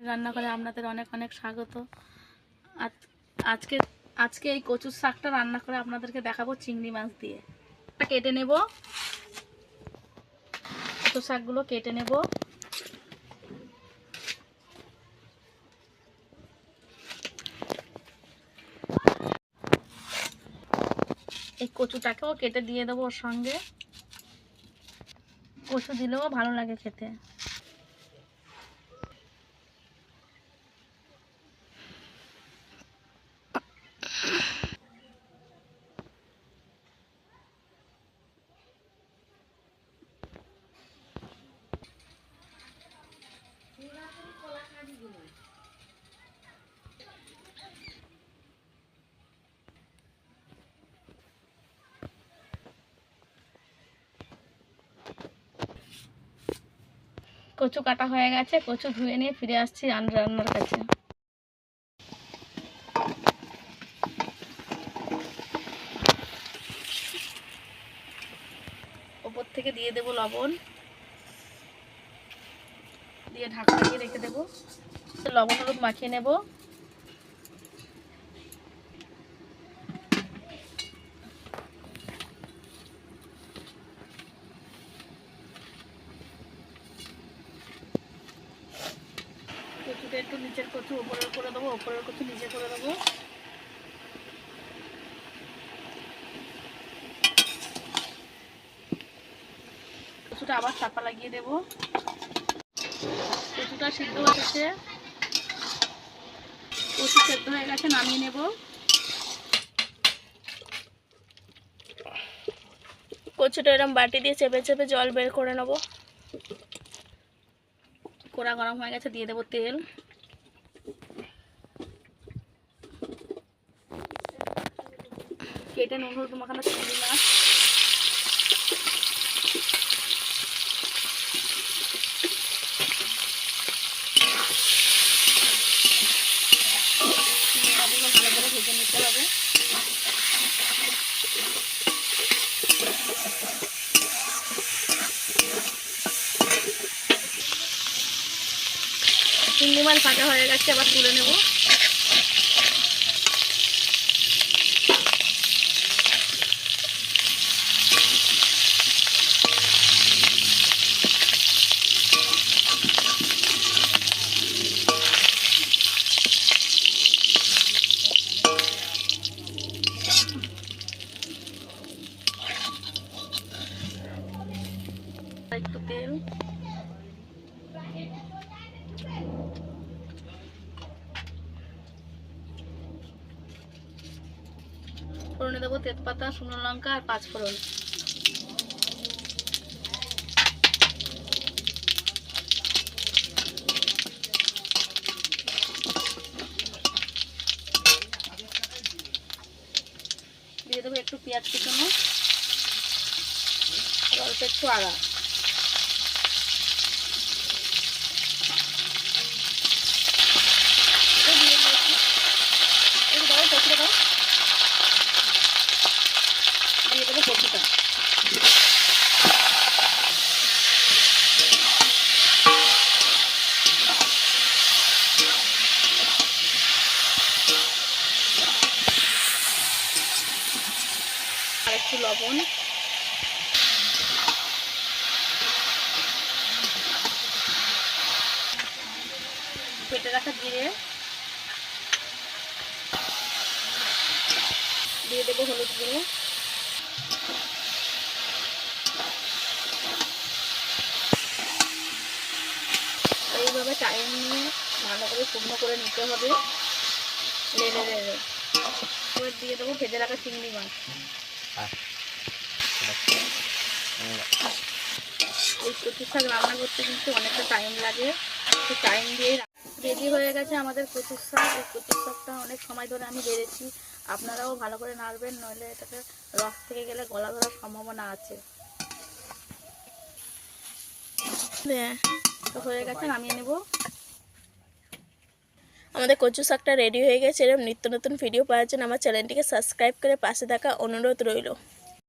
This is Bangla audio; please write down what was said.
রান্না করে আপনাদের অনেক অনেক স্বাগত। আজ, আজকে আজকে এই কচুর শাকটা রান্না করে আপনাদেরকে দেখাবো চিংড়ি মাছ দিয়ে। কেটে নেব। কচুর শাকগুলো কেটে নেব। এই কচুটাকেও কেটে দিয়ে দেবো ওর সঙ্গে। কচু দিলেও ভালো লাগে খেতে। কচু কাটা হয়ে গেছে, কচু ধুয়ে নিয়ে ফিরে আসছি রান্না রান্নার কাছে। ওপর থেকে দিয়ে দেব লবণ। দিয়ে ঢাকা দিয়ে রেখে দেবো। লবণ হলুদ মাখিয়ে নেব কচুটা একটু নিচের কচু, উপরের করে দেবো, উপরের কচু নিচে করে দেবো। কচুটা আবার চাপা লাগিয়ে দেবো। কচুটা সিদ্ধ হয়ে গেছে। কচু সেদ্ধ হয়ে গেছে, নামিয়ে নেব। কচুটা এরম বাটি দিয়ে চেপে চেপে জল বের করে নেব। কোড়া গরম হয়ে গেছে, দিয়ে দেবো তেল। কেটে নুন হলুদ মাখানো চিংড়ি মাছ ভেজে নিতে হবে। চিংড়ি মাছ ভাজা হয়ে গেছে আবার তুলে নেব একটু তেল ফোড়নে দেবো তেজপাতা, শুকনো লঙ্কা আর পাঁচ ফোড়ন। দিয়ে দেবো একটু পেঁয়াজ কুচানো অল্প একটু আদা এই দিয়ে দিয়েছি। এই দাও কচুটা দাও দিয়ে দেবো কচুটা আর একটু লবণ। কেটে রাখা জিরে। দিয়ে দেবো হলুদ গুঁড়ো। এইভাবে টাইম নিয়ে ভালো করে শুকনো করে নিতে হবে। লেড়ে লেড়ে দিয়ে দেবো ভেজে রাখা চিংড়ি মাছ। এই কচু রান্না করতে কিন্তু অনেকটা টাইম লাগে। টাইম দিয়ে রেডি হয়ে গেছে আমাদের কচুর শাক এই শাকটা অনেক সময় ধরে আমি বেড়েছি। আপনারাও ভালো করে নাড়বেন, নইলে এটাকে রস থেকে গেলে গলা ধরার সম্ভাবনা আছে। হয়ে গেছে, নামিয়ে নেব। আমাদের কচু শাকটা রেডি হয়ে গেছে, এরকম নিত্য নতুন ভিডিও পাওয়ার জন্য আমার চ্যানেলটিকে সাবস্ক্রাইব করে পাশে থাকা অনুরোধ রইল।